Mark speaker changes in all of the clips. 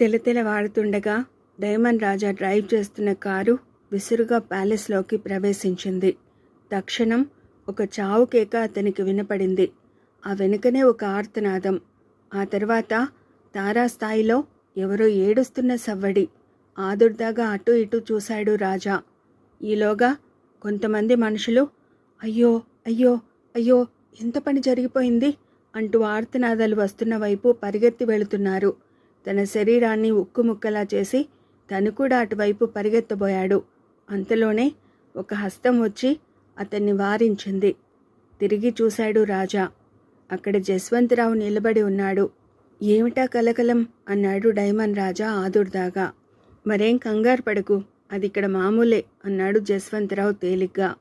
Speaker 1: తెలతెలవాడుతుండగా diamond Raja drive చేస్తున్న car విసురుగా ప్యాలెస్లోకి ప్రవేశించింది. తక్షణం ఒక చావు కేక అతనికి వినపడింది. ఆ వెనుకనే ఒక ఆర్తనాదం. ఆ తర్వాత తారాస్థాయిలో ఎవరో ఏడుస్తున్న సవ్వడి. ఆదుర్దాగా అటు ఇటు చూశాడు రాజా. ఈలోగా కొంతమంది మనుషులు అయ్యో అయ్యో అయ్యో ఎంత పని జరిగిపోయింది? అంటూ ఆర్తనాదాలు వస్తున్న వైపు పరిగెత్తి వెళుతున్నారు. తన శరీరాన్ని ఉక్కుముక్కలా చేసి తను కూడా అటువైపు పరిగెత్తబోయాడు. అంతలోనే ఒక హస్తం వచ్చి అతన్ని వారించింది. తిరిగి చూశాడు రాజా. అక్కడ జస్వంతరావు నిలబడి ఉన్నాడు. ఏమిటా కలకలం? అన్నాడు డైమండ్ రాజా ఆదుర్దాగా. మరేం కంగారు పడకు అది ఇక్కడ మామూలే అన్నాడు జస్వంతరావు తేలిగ్గా.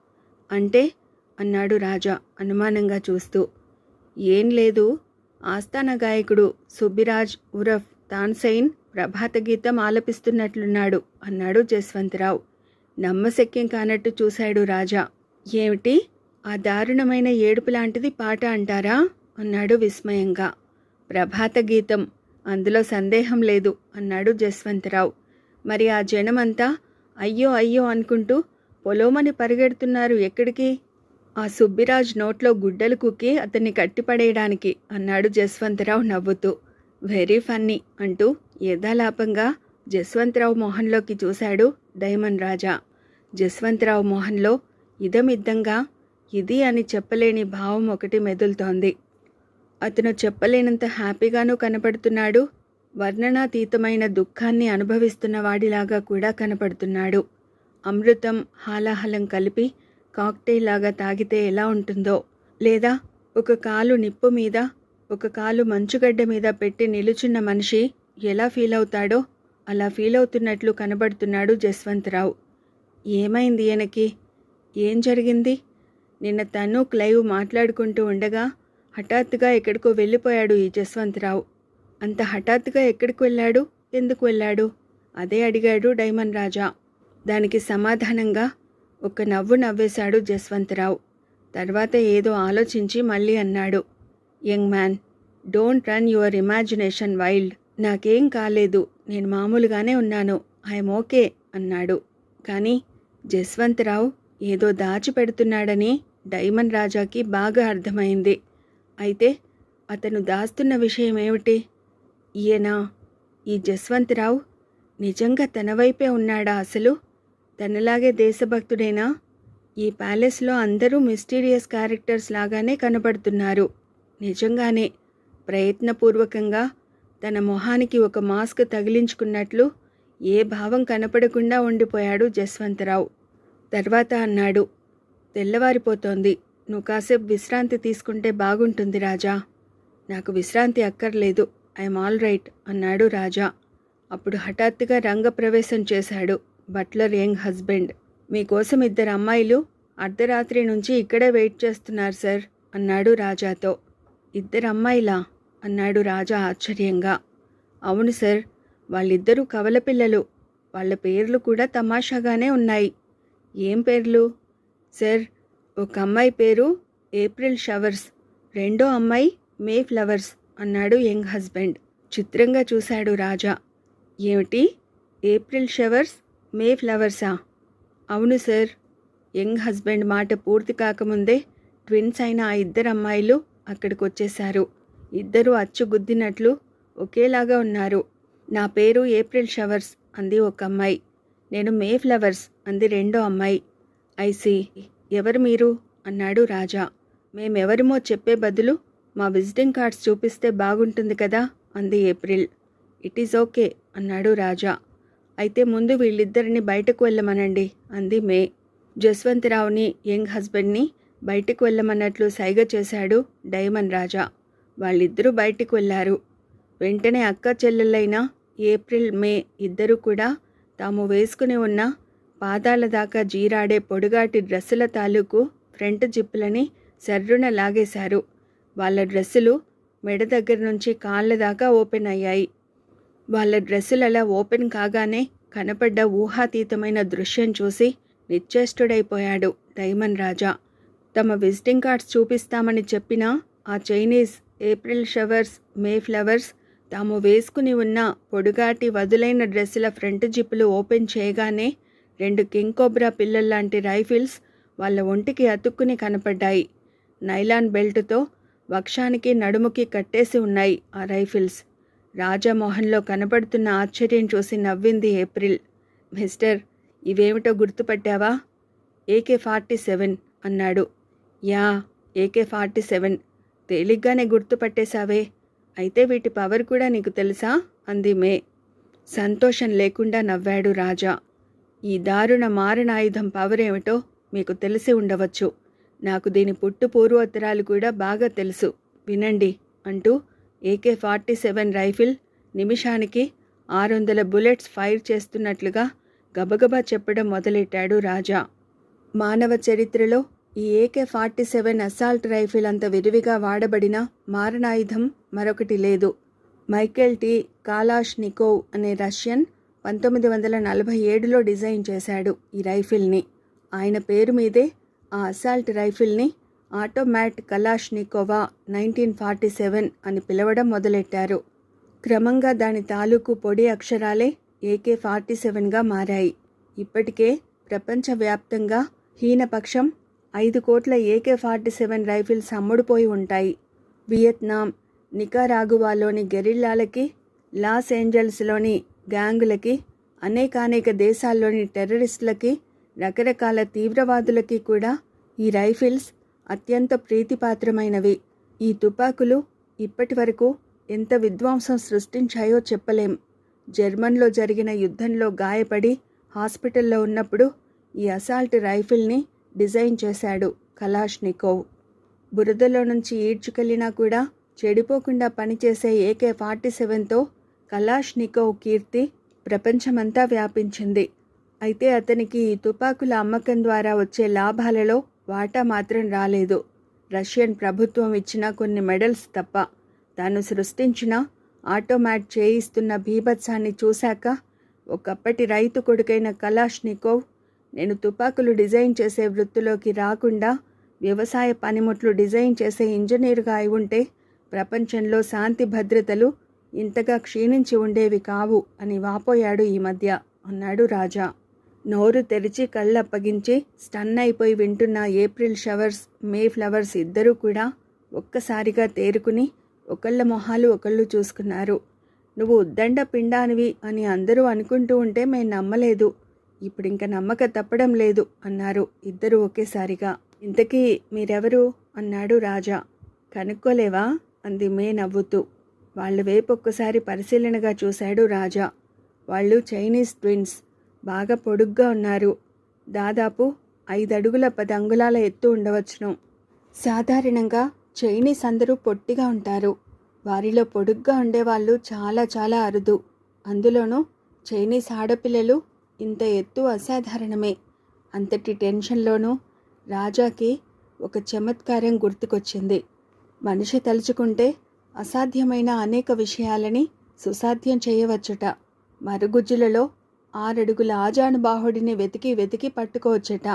Speaker 1: అంటే? అన్నాడు రాజా అనుమానంగా చూస్తూ. ఏం లేదు. ఆస్థాన గాయకుడు సుబ్బిరాజ్ ఉరఫ్ తాన్సైన్ ప్రభాత గీతం ఆలపిస్తున్నట్లున్నాడు అన్నాడు జస్వంతరావు. నమ్మశక్యం కానట్టు చూశాడు రాజా. ఏమిటి? ఆ దారుణమైన ఏడుపు లాంటిది పాట అంటారా? అన్నాడు విస్మయంగా. ప్రభాత గీతం అందులో సందేహం లేదు అన్నాడు జస్వంతరావు. మరి ఆ జనమంతా అయ్యో అయ్యో అనుకుంటూ పొలోమని పరిగెడుతున్నారు ఎక్కడికి? ఆ సుబ్బిరాజ్ నోట్లో గుడ్డలు కుక్కి అతన్ని కట్టిపడేయడానికి అన్నాడు జస్వంతరావు నవ్వుతూ. వెరీ ఫన్నీ అంటూ యథాలాపంగా జస్వంతరావు మోహన్లోకి చూశాడు డైమండ్ రాజా. జస్వంతరావు మోహన్లో ఇదమిద్దంగా ఇది అని చెప్పలేని భావం ఒకటి మెదులుతోంది. అతను చెప్పలేనంత హ్యాపీగానూ కనపడుతున్నాడు. వర్ణనాతీతమైన దుఃఖాన్ని అనుభవిస్తున్న వాడిలాగా కూడా కనపడుతున్నాడు. అమృతం హాలాహలం కలిపి కాక్టైల్ లాగా తాగితే ఎలా ఉంటుందో లేదా ఒక కాలు నిప్పు మీద ఒక కాలు మంచుగడ్డ మీద పెట్టి నిలుచున్న మనిషి ఎలా ఫీల్ అవుతాడో అలా ఫీల్ అవుతున్నట్లు కనబడుతున్నాడు జస్వంతరావు. ఏమైంది ఈయనకి? ఏం జరిగింది? నిన్న తను క్లైవ్ మాట్లాడుకుంటూ ఉండగా హఠాత్తుగా ఎక్కడికో వెళ్ళిపోయాడు ఈ జస్వంతరావు. అంత హఠాత్తుగా ఎక్కడికి వెళ్ళాడు? ఎందుకు వెళ్ళాడు? అదే అడిగాడు డైమండ్ రాజా. దానికి సమాధానంగా ఒక నవ్వు నవ్వేశాడు జస్వంతరావు. తర్వాత ఏదో ఆలోచించి మళ్ళీ అన్నాడు. Young man don't run your imagination wild. నాకేం కాలేదు నేను మామూలుగానే ఉన్నాను ఐఎమ్ ఓకే అన్నాడు. కానీ జస్వంతరావు ఏదో దాచిపెడుతున్నాడని డైమండ్ రాజాకి బాగా అర్థమైంది. అయితే అతను దాస్తున్న విషయం ఏమిటి? ఈయన? ఈ జస్వంతరావు నిజంగా తన వైపే ఉన్నాడా అసలు? తనలాగే దేశభక్తుడేనా? ఈ ప్యాలెస్లో అందరూ మిస్టీరియస్ క్యారెక్టర్స్ లాగానే కనపడుతున్నారు. నిజంగానే ప్రయత్నపూర్వకంగా తన మొహానికి ఒక మాస్క్ తగిలించుకున్నట్లు ఏ భావం కనపడకుండా ఉండిపోయాడు జస్వంతరావు. తర్వాత అన్నాడు తెల్లవారిపోతోంది. నువ్వు కాసేపు విశ్రాంతి తీసుకుంటే బాగుంటుంది రాజా. నాకు విశ్రాంతి అక్కర్లేదు. ఐఎమ్ ఆల్ రైట్ అన్నాడు రాజా. అప్పుడు హఠాత్తుగా రంగప్రవేశం చేశాడు బట్లర్ యంగ్ హస్బెండ్. మీకోసం ఇద్దరు అమ్మాయిలు అర్ధరాత్రి నుంచి ఇక్కడే వెయిట్ చేస్తున్నారు సార్ అన్నాడు రాజాతో. ఇద్దరు అమ్మాయిలా అన్నాడు రాజా ఆశ్చర్యంగా. అవును సార్ వాళ్ళిద్దరూ కవల పిల్లలు. వాళ్ళ పేర్లు కూడా తమాషాగానే ఉన్నాయి. ఏం పేర్లు? సార్ ఒక అమ్మాయి పేరు ఏప్రిల్ షవర్స్ రెండో అమ్మాయి మే ఫ్లవర్స్ అన్నాడు యంగ్ హస్బెండ్. చిత్రంగా చూశాడు రాజా. ఏమిటి? ఏప్రిల్ షవర్స్ మే ఫ్లవర్సా? అవును సార్. యంగ్ హస్బెండ్ మాట పూర్తి కాకముందే ట్విన్స్ అయిన ఆ ఇద్దరు అమ్మాయిలు అక్కడికి వచ్చేశారు ఇద్దరూ అచ్చు గుద్దినట్లు ఒకేలాగా ఉన్నారు. నా పేరు ఏప్రిల్ షవర్స్ అంది ఒక అమ్మాయి నేను మే ఫ్లవర్స్ అంది రెండో అమ్మాయి. ఐసి ఎవరు మీరు? అన్నాడు రాజా. మేమెవరిమో చెప్పే బదులు మా విజిటింగ్ కార్డ్స్ చూపిస్తే బాగుంటుంది కదా? అంది ఏప్రిల్. ఇట్ ఈజ్ ఓకే అన్నాడు రాజా. అయితే ముందు వీళ్ళిద్దరిని బయటకు వెళ్ళమనండి అంది మే. జస్వంతరావుని యంగ్ హస్బెండ్ని బయటికి వెళ్ళమన్నట్లు సైగ చేశాడు డైమండ్ రాజా. వాళ్ళిద్దరూ బయటికి వెళ్ళారు. వెంటనే అక్క చెల్లెలైన ఏప్రిల్ మే ఇద్దరూ కూడా తాము వేసుకుని ఉన్న పాదాల దాకా జీరాడే పొడుగాటి డ్రెస్సుల తాలూకు ఫ్రంట్ జిప్పులని సర్రున లాగేశారు. వాళ్ళ డ్రెస్సులు మెడ దగ్గర నుంచి కాళ్ళ దాకా ఓపెన్ అయ్యాయి. వాళ్ళ డ్రెస్సులు అలా ఓపెన్ కాగానే కనపడ్డ ఊహాతీతమైన దృశ్యం చూసి నిశ్చేష్టుడైపోయాడు డైమండ్ రాజా. తమ విజిటింగ్ కార్డ్స్ చూపిస్తామని చెప్పిన ఆ Chinese April showers May flowers తాము వేసుకుని ఉన్న పొడుగాటి వదులైన డ్రెస్సుల ఫ్రంట్ జిప్పులు ఓపెన్ చేయగానే రెండు కింగ్ కోబ్రా పిల్లల్లాంటి రైఫిల్స్ వాళ్ళ ఒంటికి అతుక్కుని కనపడ్డాయి. నైలాన్ బెల్ట్తో వక్షానికి నడుముకి కట్టేసి ఉన్నాయి ఆ రైఫిల్స్. రాజామోహన్లో కనపడుతున్న ఆశ్చర్యం చూసి నవ్వింది ఏప్రిల్. మిస్టర్ ఇవేమిటో గుర్తుపట్టావా? ఏకే ఫార్టీ సెవెన్ అన్నాడు. Yeah AK forty seven. తేలిగ్గానే గుర్తుపట్టేశావే. అయితే వీటి పవర్ కూడా నీకు తెలుసా? అంది మే. సంతోషం లేకుండా నవ్వాడు రాజా. ఈ దారుణ మారణాయుధం పవర్ ఏమిటో మీకు తెలిసి ఉండవచ్చు. నాకు దీని పుట్టు పూర్వోత్తరాలు కూడా బాగా తెలుసు. వినండి అంటూ ఏకే ఫార్టీ సెవెన్ రైఫిల్ నిమిషానికి ఆరు వందల బుల్లెట్స్ ఫైర్ చేస్తున్నట్లుగా గబగబా చెప్పడం మొదలెట్టాడు రాజా. మానవ చరిత్రలో ఈ AK forty seven assault rifle అంత విరివిగా వాడబడిన మారణాయుధం మరొకటి లేదు. Michael T. కాలాష్ నికోవ్ అనే రష్యన్ పంతొమ్మిది వందల నలభై ఏడులో డిజైన్ చేశాడు ఈ రైఫిల్ని. ఆయన పేరు మీదే ఆ assault రైఫిల్ని automat Kalashnikova nineteen forty seven అని పిలవడం మొదలెట్టారు. క్రమంగా దాని తాలూకు పొడి అక్షరాలే ఏకే ఫార్టీ సెవెన్గా మారాయి. ఇప్పటికే ప్రపంచవ్యాప్తంగా హీనపక్షం ఐదు కోట్ల ఏకే ఫార్టీ సెవెన్ రైఫిల్స్ అమ్ముడుపోయి ఉంటాయి. వియత్నాం నికారాగువాలోని గెరిల్లాలకి లాస్ ఏంజల్స్లోని గ్యాంగులకి అనేకానేక దేశాల్లోని టెర్రరిస్టులకి రకరకాల తీవ్రవాదులకి కూడా ఈ రైఫిల్స్ అత్యంత ప్రీతిపాత్రమైనవి. ఈ తుపాకులు ఇప్పటి వరకు ఎంత విధ్వంసం సృష్టించాయో చెప్పలేం. జర్మన్లో జరిగిన యుద్ధంలో గాయపడి హాస్పిటల్లో ఉన్నప్పుడు ఈ అసాల్ట్ రైఫిల్ని డిజైన్ చేశాడు కలాష్నికోవ్. బురదలో నుంచి ఈడ్చుకెళ్ళినా కూడా చెడిపోకుండా పనిచేసే ఏకే ఫార్టీ సెవెన్తో కలాష్నికోవ్ కీర్తి ప్రపంచమంతా వ్యాపించింది. అయితే అతనికి ఈ తుపాకుల అమ్మకం ద్వారా వచ్చే లాభాలలో వాటా మాత్రం రాలేదు. రష్యన్ ప్రభుత్వం ఇచ్చిన కొన్ని మెడల్స్ తప్ప తాను సృష్టించిన ఆటోమాట్ చేయిస్తున్న భీభత్సాన్ని చూశాక ఒకప్పటి రైతు కొడుకైన కలాష్నికోవ్ నేను తుపాకులు డిజైన్ చేసే వృత్తిలోకి రాకుండా వ్యవసాయ పనిముట్లు డిజైన్ చేసే ఇంజనీరుగా అయి ఉంటే ప్రపంచంలో శాంతి భద్రతలు ఇంతగా క్షీణించి ఉండేవి కావు అని వాపోయాడు ఈ మధ్య అన్నాడు రాజా. నోరు తెరిచి కళ్ళప్పగించి స్టన్ అయిపోయి వింటున్న ఏప్రిల్ షవర్స్ మే ఫ్లవర్స్ ఇద్దరూ కూడా ఒక్కసారిగా తేరుకుని ఒకళ్ళ మొహాలు ఒకళ్ళు చూసుకున్నారు. నువ్వు ఉద్దండ పిండానివి అని అందరూ అనుకుంటూ ఉంటే మేము నమ్మలేదు. ఇప్పుడు ఇంక నమ్మక తప్పడం లేదు అన్నారు ఇద్దరు ఒకేసారిగా. ఇంతకీ మీరెవరు? అన్నాడు రాజా. కనుక్కోలేవా? అంది మే నవ్వుతూ. వాళ్ళ వైపు ఒక్కసారి పరిశీలనగా చూశాడు రాజా. వాళ్ళు చైనీస్ ట్విన్స్. బాగా పొడుగ్గా ఉన్నారు. దాదాపు ఐదు అడుగుల పది అంగుళాల ఎత్తు ఉండవచ్చును. సాధారణంగా చైనీస్ అందరూ పొట్టిగా ఉంటారు. వారిలో పొడుగ్గా ఉండేవాళ్ళు చాలా చాలా అరుదు. అందులోనూ చైనీస్ ఆడపిల్లలు ఇంత ఎత్తు అసాధారణమే. అంతటి టెన్షన్లోనూ రాజాకి ఒక చమత్కారం గుర్తుకొచ్చింది. మనిషి తలుచుకుంటే అసాధ్యమైన అనేక విషయాలని సుసాధ్యం చేయవచ్చుట. మరుగుజ్జులలో ఆరడుగుల ఆజానుబాహుడిని వెతికి వెతికి పట్టుకోవచ్చట.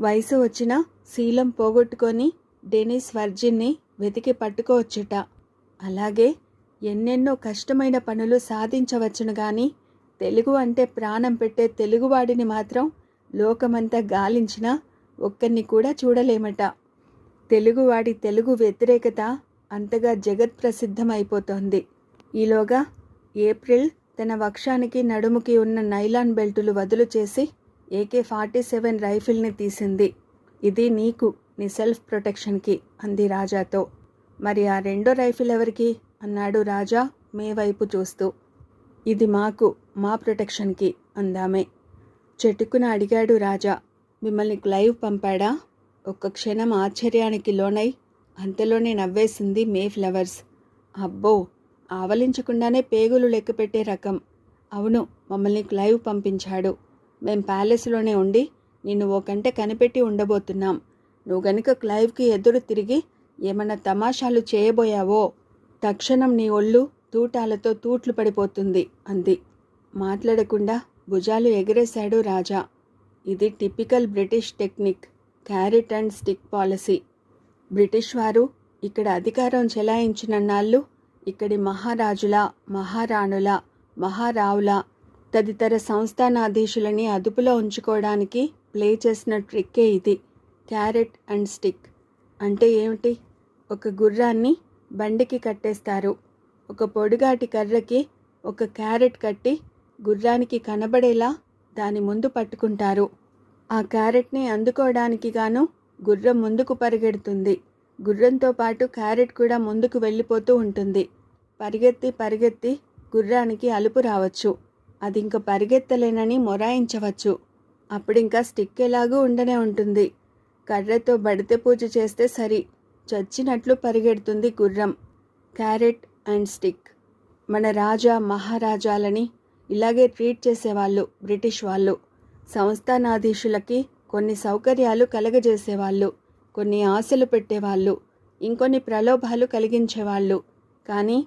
Speaker 1: వయసు వచ్చిన శీలం పోగొట్టుకొని డెనిస్ వర్జిన్ని వెతికి పట్టుకోవచ్చుట. అలాగే ఎన్నెన్నో కష్టమైన పనులు సాధించవచ్చును కానీ తెలుగు అంటే ప్రాణం పెట్టే తెలుగువాడిని మాత్రం లోకమంతా గాలించిన ఒక్కరిని కూడా చూడలేమట. తెలుగువాడి తెలుగు వ్యతిరేకత అంతగా జగత్ ప్రసిద్ధమైపోతోంది ఈలోగా ఏప్రిల్ తన వక్షానికి నడుముకి ఉన్న నైలాన్ బెల్టులు వదులు చేసి ఏకే ఫార్టీ సెవెన్ రైఫిల్ని తీసింది. ఇది నీకు నీ సెల్ఫ్ ప్రొటెక్షన్కి అంది రాజాతో. మరి ఆ రెండో రైఫిల్ ఎవరికి? అన్నాడు రాజా మే వైపు చూస్తూ. ఇది మాకు మా ప్రొటెక్షన్కి అందామే. చెట్టుకున అడిగాడు రాజా మిమ్మల్ని క్లైవ్ పంపాడా? ఒక్క క్షణం ఆశ్చర్యానికి లోనై అంతలోనే నవ్వేసింది మే ఫ్లవర్స్. అబ్బో ఆవలించకుండానే పేగులు లెక్కపెట్టే రకం. అవును మమ్మల్ని క్లైవ్ పంపించాడు. మేం ప్యాలెస్లోనే ఉండి నిన్ను ఓ గంట కనిపెట్టి ఉండబోతున్నాం. నువ్వు గనుక క్లైవ్కి ఎదురు తిరిగి ఏమన్నా తమాషాలు చేయబోయావో తక్షణం నీ ఒళ్ళు తూటాలతో తూట్లు పడిపోతుంది అంది. మాట్లాడకుండా భుజాలు ఎగరేశాడు రాజా. ఇది typical British technique carrot and stick policy. British వారు ఇక్కడ అధికారం చెలాయించిన నాళ్ళు ఇక్కడి మహారాజుల మహారాణుల మహారావుల తదితర సంస్థానాధీశులని అదుపులో ఉంచుకోవడానికి ప్లే చేసిన ట్రిక్కే ఇది క్యారెట్ అండ్ స్టిక్. అంటే ఏమిటి? ఒక గుర్రాన్ని బండికి కట్టేస్తారు. ఒక పొడుగాటి కర్రకి ఒక క్యారెట్ కట్టి గుర్రానికి కనబడేలా దాని ముందు పట్టుకుంటారు. ఆ క్యారెట్ని అందుకోవడానికి గాను గుర్రం ముందుకు పరిగెడుతుంది. గుర్రంతో పాటు క్యారెట్ కూడా ముందుకు వెళ్ళిపోతూ ఉంటుంది. పరిగెత్తి పరిగెత్తి గుర్రానికి అలుపు రావచ్చు. అది ఇంక పరిగెత్తలేనని మొరాయించవచ్చు. అప్పుడింకా స్టిక్ ఎలాగూ ఉండనే ఉంటుంది. కర్రతో బడితే పూజ చేస్తే సరి. చచ్చినట్లు పరిగెడుతుంది గుర్రం. Carrot and stick. మన రాజా మహారాజాలని ఇలాగే ట్రీట్ చేసేవాళ్ళు బ్రిటిష్ వాళ్ళు. సంస్థానాధీశులకి కొన్ని సౌకర్యాలు కలగజేసేవాళ్ళు కొన్ని ఆశలు పెట్టేవాళ్ళు ఇంకొన్ని ప్రలోభాలు కలిగించేవాళ్ళు. కానీ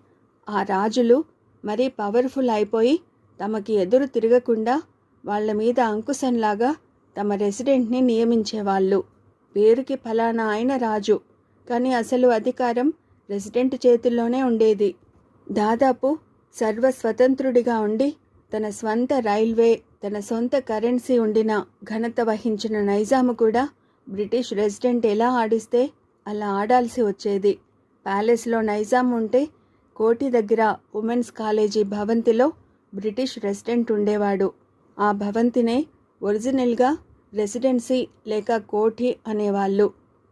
Speaker 1: ఆ రాజులు మరీ పవర్ఫుల్ అయిపోయి తమకి ఎదురు తిరగకుండా వాళ్ళ మీద అంకుశంలాగా తమ రెసిడెంట్ని నియమించేవాళ్ళు. పేరుకి ఫలానా అయిన రాజు. కానీ అసలు అధికారం రెసిడెంట్ చేతుల్లోనే ఉండేది. దాదాపు సర్వస్వతంత్రుడిగా ఉండి తన స్వంత రైల్వే తన సొంత కరెన్సీ ఉండిన ఘనత వహించిన నైజాము కూడా బ్రిటిష్ రెసిడెంట్ ఎలా ఆడిస్తే అలా ఆడాల్సి వచ్చేది. ప్యాలెస్లో నైజాం ఉంటే కోటి దగ్గర ఉమెన్స్ కాలేజీ భవంతిలో బ్రిటిష్ రెసిడెంట్ ఉండేవాడు. ఆ భవంతినే ఒరిజినల్గా రెసిడెన్సీ లేక కోఠి అనేవాళ్ళు.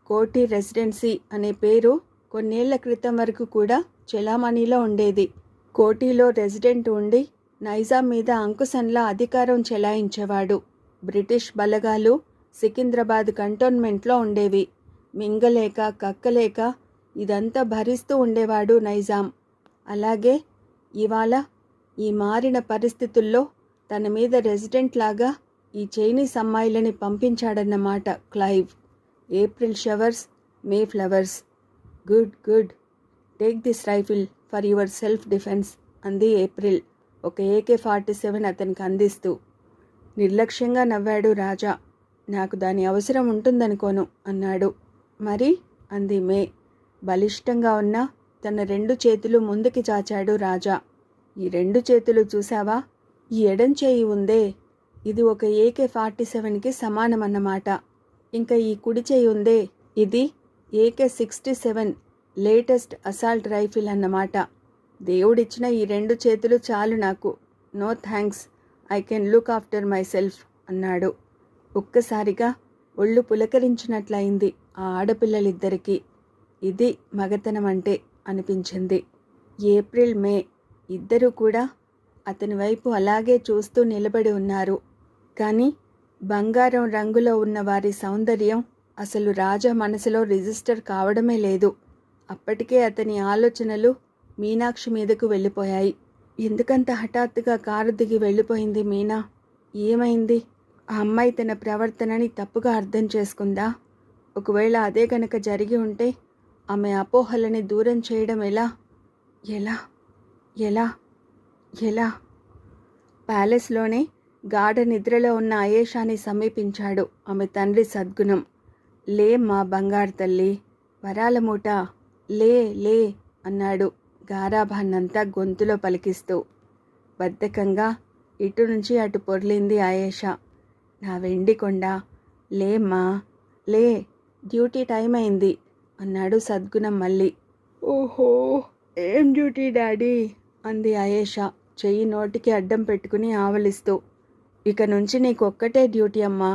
Speaker 1: కోఠి రెసిడెన్సీ అనే పేరు కొన్నేళ్ళ క్రితం వరకు కూడా చెలామణిలో ఉండేది. కోఠిలో రెసిడెంట్ ఉండి నైజాం మీద అంకుశంలా అధికారం చెలాయించేవాడు. బ్రిటిష్ బలగాలు సికింద్రాబాద్ కంటోన్మెంట్లో ఉండేవి. మింగలేక కక్కలేక ఇదంతా భరిస్తూ ఉండేవాడు నైజాం. అలాగే ఇవాళ ఈ మారిన పరిస్థితుల్లో తన మీద రెసిడెంట్ లాగా ఈ చైనీస్ అమ్మాయిలని పంపించాడన్నమాట Clive. April showers May flowers. Good good take this rifle for your self defence అంది ఏప్రిల్. ఒక ఏకే ఫార్టీ సెవెన్ అతనికి అందిస్తూ. నిర్లక్ష్యంగా నవ్వాడు రాజా. నాకు దాని అవసరం ఉంటుందనుకోను అన్నాడు. మరి? అంది మే. బలిష్టంగా ఉన్న తన రెండు చేతులు ముందుకి చాచాడు రాజా. ఈ రెండు చేతులు చూసావా ఈ ఎడం చేయి ఉందే. ఇది ఒక ఏకే ఫార్టీ సెవెన్కి సమానమన్నమాట. ఇంకా ఈ కుడి చేయి ఉందే. ఇది? AK sixty seven latest assault rifle అన్నమాట. దేవుడిచ్చిన ఈ రెండు చేతులు చాలు నాకు. No thanks I can look after myself అన్నాడు. ఒక్కసారిగా ఒళ్ళు పులకరించినట్లయింది ఆ ఆడపిల్లలిద్దరికీ. ఇది మగతనం అంటే అనిపించింది. ఏప్రిల్ మే ఇద్దరూ కూడా అతని వైపు అలాగే చూస్తూ నిలబడి ఉన్నారు. కానీ బంగారం రంగులో ఉన్న వారి సౌందర్యం అసలు రాజా మనసులో రిజిస్టర్ కావడమే లేదు. అప్పటికే అతని ఆలోచనలు మీనాక్షి మీదకు వెళ్ళిపోయాయి. ఎందుకంత హఠాత్తుగా కారు దిగి వెళ్ళిపోయింది మీనా? ఏమైంది? ఆ అమ్మాయి తన ప్రవర్తనని తప్పుగా అర్థం చేసుకుందా? ఒకవేళ అదే గనక జరిగి ఉంటే ఆమె అపోహలని దూరం చేయడం ఎలా? ఎలా? ఎలా? ఎలా? ప్యాలెస్లోనే గాఢ నిద్రలో ఉన్న అయేషాని సమీపించాడు ఆమె తండ్రి సద్గుణం. లే మా బంగారు తల్లి వరాల మూట లే లే అన్నాడు గారాభాన్నంతా గొంతులో పలికిస్తూ. బద్ధకంగా ఇటు నుంచి అటు పొర్లింది ఆయేషా. నా వెండి కొండ లేమ్మా లే డ్యూటీ టైం అయింది అన్నాడు సద్గుణం మళ్ళీ. ఓహో ఏం డ్యూటీ డాడీ? అంది ఆయేషా చెయ్యి నోటికి అడ్డం పెట్టుకుని ఆవలిస్తూ. ఇక నుంచి నీకు ఒక్కటే డ్యూటీ అమ్మా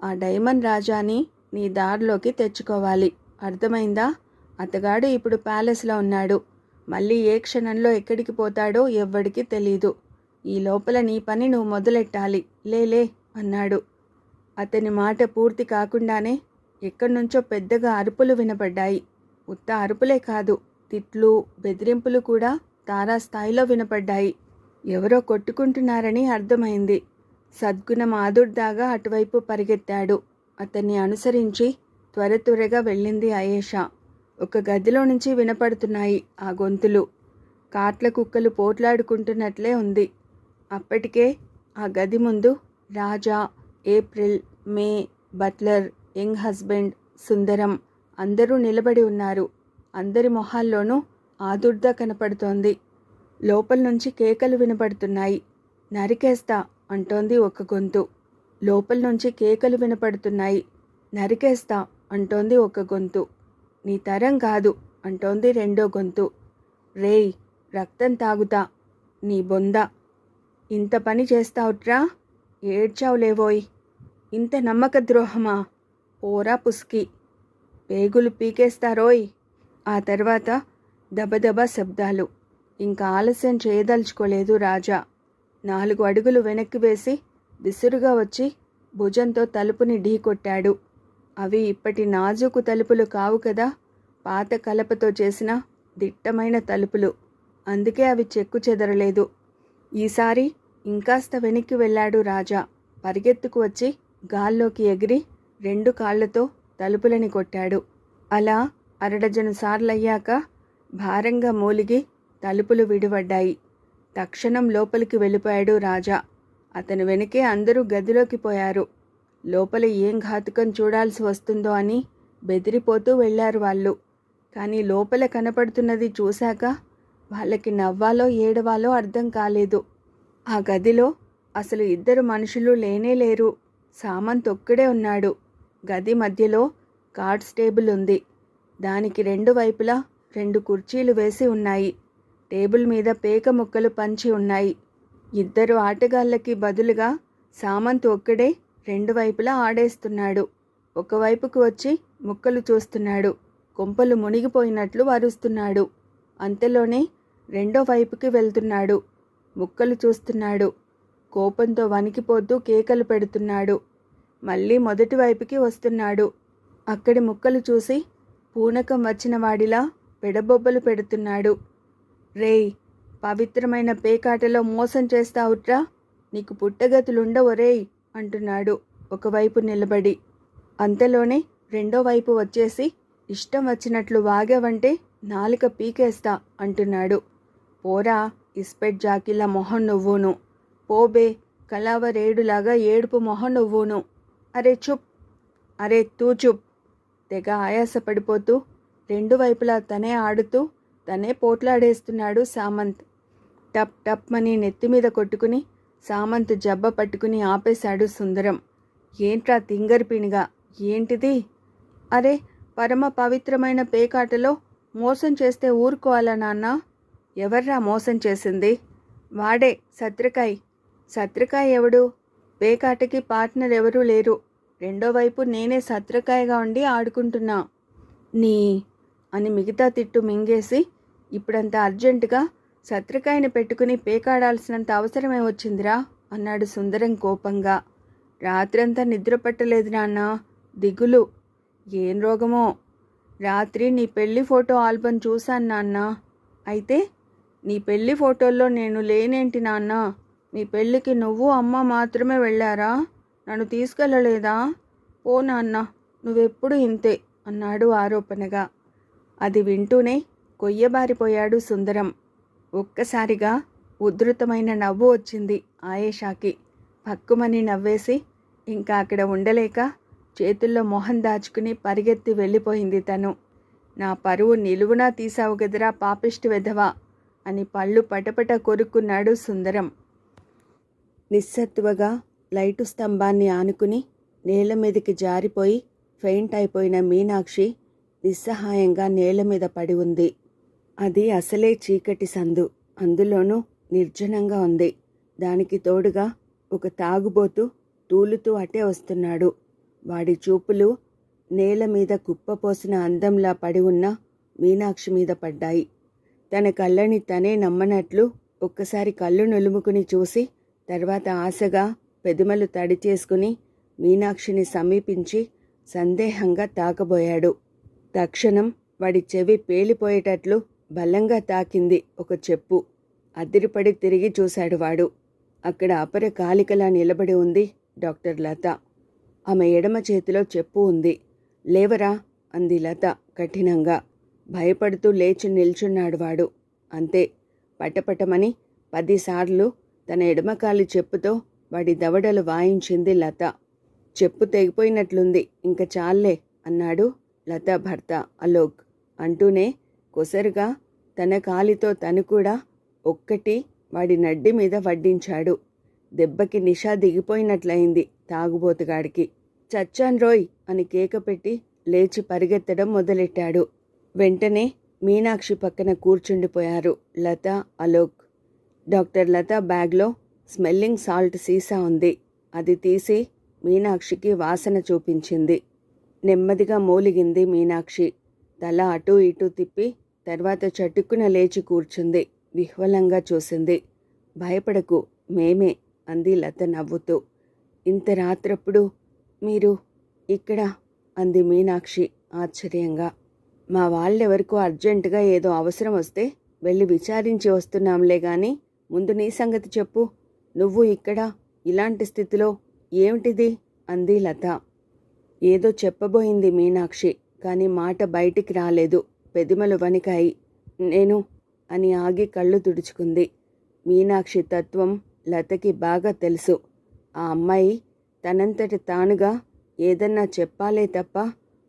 Speaker 1: ఆ డైమండ్ రాజాని నీ దారిలోకి తెచ్చుకోవాలి. అర్థమైందా? అతగాడు ఇప్పుడు ప్యాలెస్లో ఉన్నాడు. మళ్ళీ ఏ క్షణంలో ఎక్కడికి పోతాడో ఎవ్వడికి తెలీదు. ఈ లోపల నీ పని నువ్వు మొదలెట్టాలి. లేలే అన్నాడు. అతని మాట పూర్తి కాకుండానే ఎక్కడి నుంచో పెద్దగా అరుపులు వినపడ్డాయి. ఉత్త అరుపులే కాదు తిట్లు బెదిరింపులు కూడా తారాస్థాయిలో వినపడ్డాయి. ఎవరో కొట్టుకుంటున్నారని అర్థమైంది. సద్గుణం ఆదుర్దాగా అటువైపు పరిగెత్తాడు. అతన్ని అనుసరించి త్వర త్వరగా వెళ్ళింది అయేషా ఒక గదిలో నుంచి వినపడుతున్నాయి ఆ గొంతులు. కాట్ల కుక్కలు పోట్లాడుకుంటున్నట్లే ఉంది. అప్పటికే ఆ గది ముందు Raja April May butler young husband Sundaram అందరూ నిలబడి ఉన్నారు. అందరి మొహాల్లోనూ ఆదుర్ద కనపడుతోంది. లోపల నుంచి కేకలు వినపడుతున్నాయి. నరికేస్తా అంటోంది ఒక గొంతు. లోపల నుంచి కేకలు వినపడుతున్నాయి. నరికేస్తా అంటోంది ఒక గొంతు. నీ తరం కాదు అంటోంది రెండో గొంతు. రేయ్ రక్తం తాగుతా నీ బొంద. ఇంత పని చేస్తావుట్రా? ఏడ్చావులేవోయ్. ఇంత నమ్మక ద్రోహమా? పోరా పుస్కి. పేగులు పీకేస్తారోయ్. ఆ తర్వాత దబదబా శబ్దాలు. ఇంకా ఆలస్యం చేయదలుచుకోలేదు రాజా. నాలుగు అడుగులు వెనక్కి వేసి విసురుగా వచ్చి భుజంతో తలుపుని ఢీకొట్టాడు. అవి ఇప్పటి నాజుకు తలుపులు కావు కదా. పాత కలపతో చేసిన దిట్టమైన తలుపులు. అందుకే అవి చెక్కు చెదరలేదు. ఈసారి ఇంకాస్త వెనక్కి వెళ్ళాడు రాజా. పరిగెత్తుకు వచ్చి గాల్లోకి ఎగిరి రెండు కాళ్ళతో తలుపులని కొట్టాడు. అలా అరడజను సార్లయ్యాక భారంగా మూలిగి తలుపులు విడిపడ్డాయి తక్షణం లోపలికి వెళ్ళిపోయాడు రాజా. అతని వెనకే అందరూ గదిలోకి పోయారు. లోపల ఏం ఘాతుకం చూడాల్సి వస్తుందో అని బెదిరిపోతూ వెళ్ళారు వాళ్ళు. కానీ లోపల కనపడుతున్నది చూశాక వాళ్ళకి నవ్వాలో ఏడవాలో అర్థం కాలేదు. ఆ గదిలో అసలు ఇద్దరు మనుషులు లేనే లేరు. సామంత్ ఒక్కడే ఉన్నాడు. గది మధ్యలో కార్డ్స్ టేబుల్ ఉంది. దానికి రెండు వైపులా రెండు కుర్చీలు వేసి ఉన్నాయి. టేబుల్ మీద పేక ముక్కలు పంచి ఉన్నాయి. ఇద్దరు ఆటగాళ్ళకి బదులుగా సామంత్ ఒక్కడే రెండు వైపులా ఆడేస్తున్నాడు. ఒకవైపుకు వచ్చి ముక్కలు చూస్తున్నాడు. కొంపలు మునిగిపోయినట్లు వరుస్తున్నాడు. అంతలోనే రెండో వైపుకి వెళ్తున్నాడు. ముక్కలు చూస్తున్నాడు. కోపంతో వణికిపోతూ కేకలు పెడుతున్నాడు. మళ్ళీ మొదటి వైపుకి వస్తున్నాడు. అక్కడి ముక్కలు చూసి పూనకం వచ్చిన వాడిలా పెడబొబ్బలు పెడుతున్నాడు. రేయ్ పవిత్రమైన పేకాటలో మోసం చేస్తావుట్రా? నీకు పుట్టగతులుండవు అంటున్నాడు. ఒకవైపు నిలబడి. అంతలోనే రెండో వైపు వచ్చేసి ఇష్టం వచ్చినట్లు వాగావంటే నాలుక పీకేస్తా అంటున్నాడు. పోరా ఇస్పెట్ జాకిలా మొహం నువ్వును. పోబే కలావరేడులాగా ఏడుపు మొహం నువ్వును. అరే చుప్ అరే తూ చుప్. తెగ ఆయాసపడిపోతూ రెండు వైపులా తనే ఆడుతూ తనే పోట్లాడేస్తున్నాడు సామంత్. టప్ టప్ మని నెత్తి మీద కొట్టుకుని సామంత్ జబ్బ పట్టుకుని ఆపేశాడు సుందరం. ఏంట్రా తింగర్పిణిగా ఏంటిది? అరే పరమ పవిత్రమైన పేకాటలో మోసం చేస్తే ఊరుకోవాలా నాన్న? ఎవర్రా మోసం చేసింది? వాడే సత్రికాయ్. సత్రికాయ్ ఎవడు? పేకాటకి పార్ట్నర్ ఎవరూ లేరు. రెండో వైపు నేనే సత్రకాయగా ఉండి ఆడుకుంటున్నా. నీ అని మిగతా తిట్టు మింగేసి ఇప్పుడంత అర్జెంటుగా సత్రకాయని పెట్టుకుని పేకాడాల్సినంత అవసరమే వచ్చిందిరా అన్నాడు సుందరం కోపంగా. రాత్రంతా నిద్ర పట్టలేదు నాన్న దిగులు. ఏం రోగమో? రాత్రి నీ పెళ్ళి ఫోటో ఆల్బమ్ చూశాను నాన్న. అయితే నీ పెళ్ళి ఫోటోల్లో నేను లేనేంటి నాన్న? మీ పెళ్ళికి నువ్వు అమ్మ మాత్రమే వెళ్ళారా? నన్ను తీసుకెళ్ళలేదా ఓ నాన్న నువ్వెప్పుడు ఇంతే అన్నాడు ఆరోపణగా. అది వింటూనే కొయ్యబారిపోయాడు సుందరం. ఒక్కసారిగా ఉధృతమైన నవ్వు వచ్చింది ఆయేషాకి. పక్కుమని నవ్వేసి ఇంకా అక్కడ ఉండలేక చేతుల్లో మొహం దాచుకుని పరిగెత్తి వెళ్ళిపోయింది తను. నా పరువు నిలువునా తీసావు గదరా పాపిష్టి వెధవా అని పళ్ళు పటపట కొరుక్కున్నాడు సుందరం. నిస్సత్తువగా లైటు స్తంభాన్ని ఆనుకుని నేల మీదకి జారిపోయి ఫెయింట్ అయిపోయిన మీనాక్షి నిస్సహాయంగా నేల మీద పడి ఉంది. అది అసలే చీకటి సందు. అందులోనూ నిర్జనంగా ఉంది. దానికి తోడుగా ఒక తాగుబోతు తూలుతూ అటే వస్తున్నాడు. వాడి చూపులు నేల మీద కుప్పపోసిన అందంలా పడి ఉన్న మీనాక్షి మీద పడ్డాయి. తన కళ్ళని తనే నమ్మనట్లు ఒక్కసారి కళ్ళు నులుముకుని చూసి తర్వాత ఆశగా పెదుమలు తడి చేసుకుని మీనాక్షిని సమీపించి సందేహంగా తాకబోయాడు. తక్షణం వాడి చెవి పేలిపోయేటట్లు బలంగా తాకింది ఒక చెప్పు. అదిరిపడి తిరిగి చూశాడు వాడు. అక్కడ అపర కాలికలా నిలబడి ఉంది డాక్టర్ లత. ఆమె ఎడమ చేతిలో చెప్పు ఉంది. లేవరా? అంది లత కఠినంగా. భయపడుతూ లేచి నిల్చున్నాడు వాడు. అంతే. పటపటమని పదిసార్లు తన ఎడమకాలి చెప్పుతో వాడి దవడలు వాయించింది లత. చెప్పు తెగిపోయినట్లుంది. ఇంక చాలే అన్నాడు లత భర్త అలోక్. అంటూనే కొసరుగా తన కాలితో తను కూడా ఒక్కటి వాడి నడ్డి మీద వడ్డించాడు. దెబ్బకి నిషా దిగిపోయినట్లయింది తాగుబోతుగాడికి. చచ్చాన్ రోయ్ అని కేక పెట్టి లేచి పరిగెత్తడం మొదలెట్టాడు. వెంటనే మీనాక్షి పక్కన కూర్చుండిపోయారు లత అలోక్. డాక్టర్ లత బ్యాగ్లో స్మెల్లింగ్ సాల్ట్ సీసా ఉంది. అది తీసి మీనాక్షికి వాసన చూపించింది. నెమ్మదిగా మూలిగింది మీనాక్షి. తల అటూ ఇటూ తిప్పి తర్వాత చటుక్కున లేచి కూర్చుంది. విహ్వలంగా చూసింది. భయపడకు మేమే అంది లత నవ్వుతూ. ఇంత రాత్రప్పుడు మీరు ఇక్కడ అంది మీనాక్షి ఆశ్చర్యంగా. మా వాళ్ళెవరికో అర్జెంటుగా ఏదో అవసరం వస్తే వెళ్ళి విచారించి వస్తున్నాంలే గాని ముందు నీ సంగతి చెప్పు. నువ్వు ఇక్కడ ఇలాంటి స్థితిలో ఏమిటిది? అంది లత. ఏదో చెప్పబోయింది మీనాక్షి. కానీ మాట బయటికి రాలేదు. పెదిమలు వణికాయి. నేను అని ఆగి కళ్ళు తుడుచుకుంది. మీనాక్షి తత్వం లతకి బాగా తెలుసు. ఆ అమ్మాయి తనంతట తానుగా ఏదన్నా చెప్పాలే తప్ప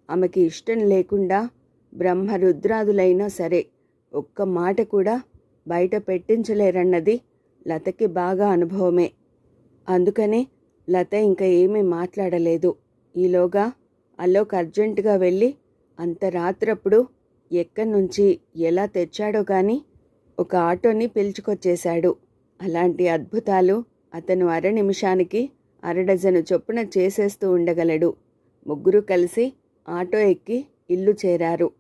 Speaker 1: ఆమెకి ఇష్టం లేకుండా బ్రహ్మరుద్రాదులైనా సరే ఒక్క మాట కూడా బయట పెట్టించలేరన్నది లతకి బాగా అనుభవమే. అందుకనే లత ఇంకా ఏమీ మాట్లాడలేదు. ఈలోగా అలోక్ అర్జెంటుగా వెళ్ళి అంత రాత్రప్పుడు ఎక్కడి నుంచి ఎలా తెచ్చాడో గాని ఒక ఆటోని పిలుచుకొచ్చేశాడు. అలాంటి అద్భుతాలు అతను అర నిమిషానికి అరడజను చొప్పున చేసేస్తూ ఉండగలడు. ముగ్గురు కలిసి ఆటో ఎక్కి ఇల్లు చేరారు.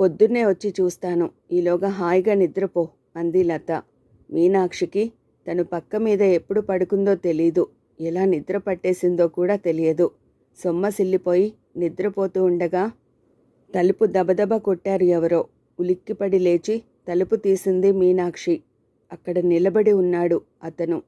Speaker 1: పొద్దున్నే వచ్చి చూస్తాను. ఈలోగా హాయిగా నిద్రపో అంది లత. మీనాక్షికి తను పక్క మీద ఎప్పుడు పడుకుందో తెలీదు. ఎలా నిద్ర పట్టేసిందో కూడా తెలియదు. సొమ్మసిల్లిపోయి నిద్రపోతూ ఉండగా తలుపు దబదబ కొట్టారు ఎవరో. ఉలిక్కిపడి లేచి తలుపు తీసింది మీనాక్షి. అక్కడ నిలబడి ఉన్నాడు అతను.